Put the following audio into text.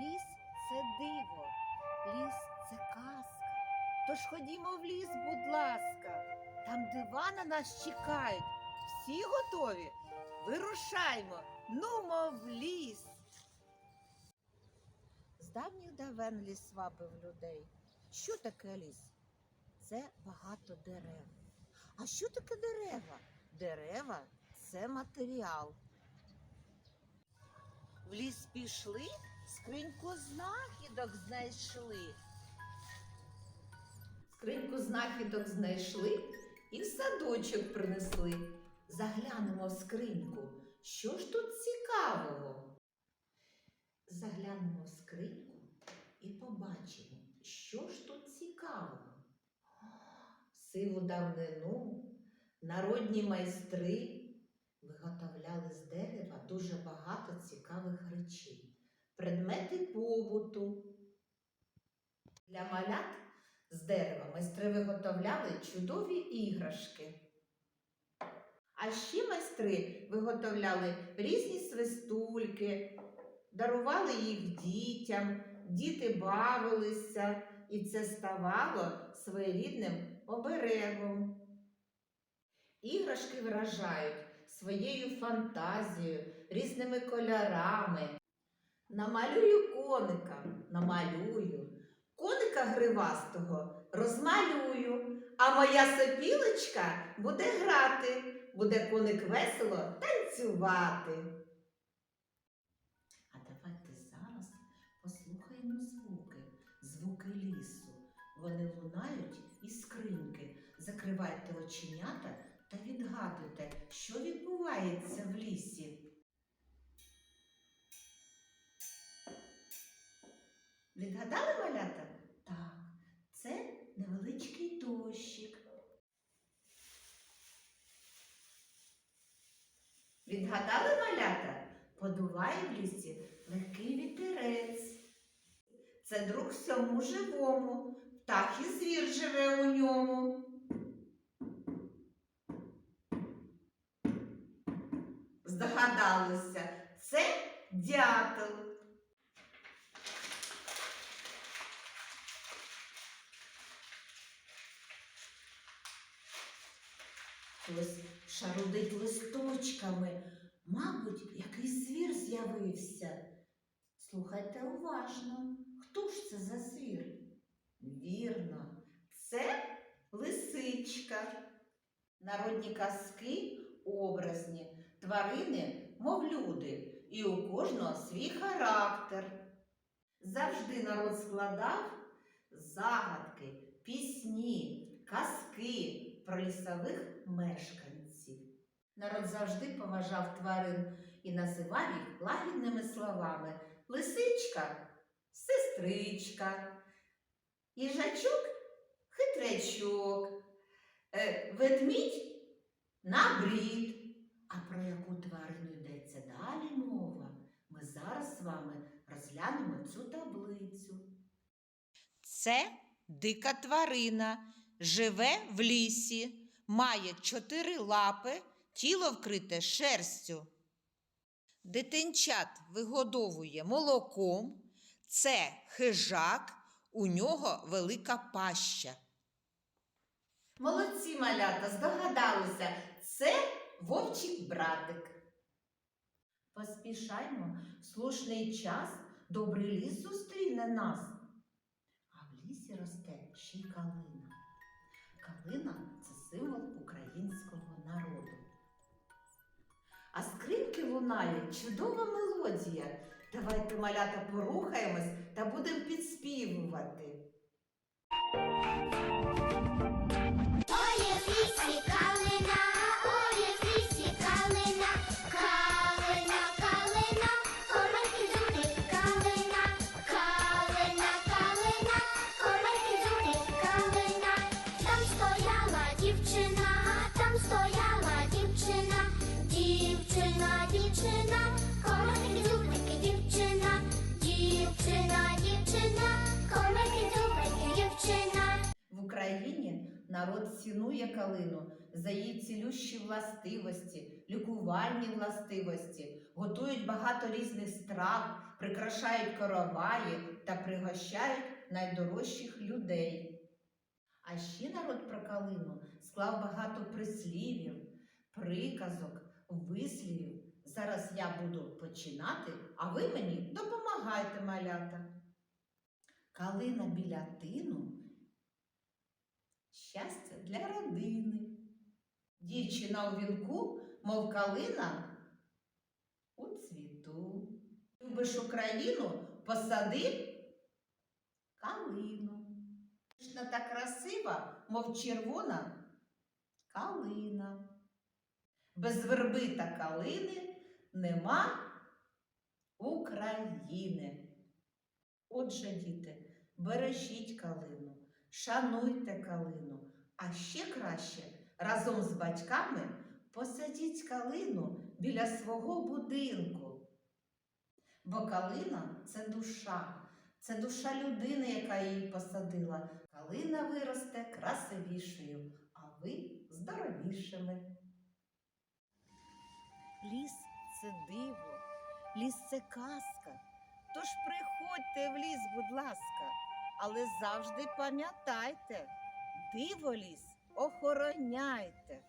Ліс це диво, ліс це казка. Тож ходімо в ліс, будь ласка. Там дива на нас чекають. Всі готові? Вирушаймо, нумо в ліс. З давніх давен ліс вабив людей. Що таке ліс? Це багато дерев. А що таке дерева? Дерева це матеріал. В ліс пішли, скриньку знахідок знайшли. Скриньку знахідок знайшли і в садочок принесли. Заглянемо в скриньку. Що ж тут цікавого? Заглянемо в скриньку і побачимо, що ж тут цікавого. Сиву давнину народні майстри виготовляли з дерева дуже багато цікавих речей, предмети побуту. Для малят з дерева майстри виготовляли чудові іграшки. А ще майстри виготовляли різні свистульки, дарували їх дітям, діти бавилися, і це ставало своєрідним оберегом. Іграшки вражають своєю фантазією, різними кольорами. Намалюю коника, намалюю. Коника гривастого розмалюю, а моя сопілочка буде грати, буде коник весело танцювати. А давайте зараз послухаємо звуки, звуки лісу. Вони лунають із скриньки. Закривайте оченята та відгадуйте, що відбувається Відгадали малята? Так, це невеличкий дощик. Відгадали малята? Подуває в лісі легкий вітерець. Це друг всьому живому, птах і звір живе у ньому. Здогадалися, це дятел. Хтось шарудить листочками. Мабуть, якийсь звір з'явився. Слухайте уважно, хто ж це за звір? Вірно, це лисичка. Народні казки образні, тварини, мов люди, і у кожного свій характер. Завжди народ складав загадки, пісні, казки про лісових мешканців. Народ завжди поважав тварин і називав їх лагідними словами лисичка, сестричка, їжачок хитрячок, е, ведмідь набрід. А про яку тварину йдеться далі мова, ми зараз з вами розглянемо цю таблицю. Це дика тварина, живе в лісі, має чотири лапи, тіло вкрите шерстю. Дитинчат вигодовує молоком, це хижак, у нього велика паща. Молодці малята, здогадалися, це вовчий братик. Поспішаймо, слушний час добрий ліс зустріне нас. А в лісі росте ще й калина. Калина це символ українського народу. А скрипки лунає чудова мелодія. Давайте малята порухаємось та будемо підспівувати. Народ цінує калину за її цілющі властивості, лікувальні властивості, готують багато різних страв, прикрашають короваї та пригощають найдорожчих людей. А ще народ про калину склав багато прислів'їв, приказок, вислівів. Зараз я буду починати, а ви мені допомагайте, малята. Калина біля тину щастя для родини. Дівчина у вінку, мов калина у цвіту. Любиш Україну, посади калину. Вічна та красива, мов червона калина. Без верби та калини нема України. Отже, діти, бережіть калину, шануйте калину, а ще краще разом з батьками посадіть калину біля свого будинку. Бо калина це душа, це душа людини, яка її посадила. Калина виросте красивішою, а ви здоровішими. Ліс це диво, ліс це казка. Тож приходьте в ліс, будь ласка, але завжди пам'ятайте, диволіс охороняйте.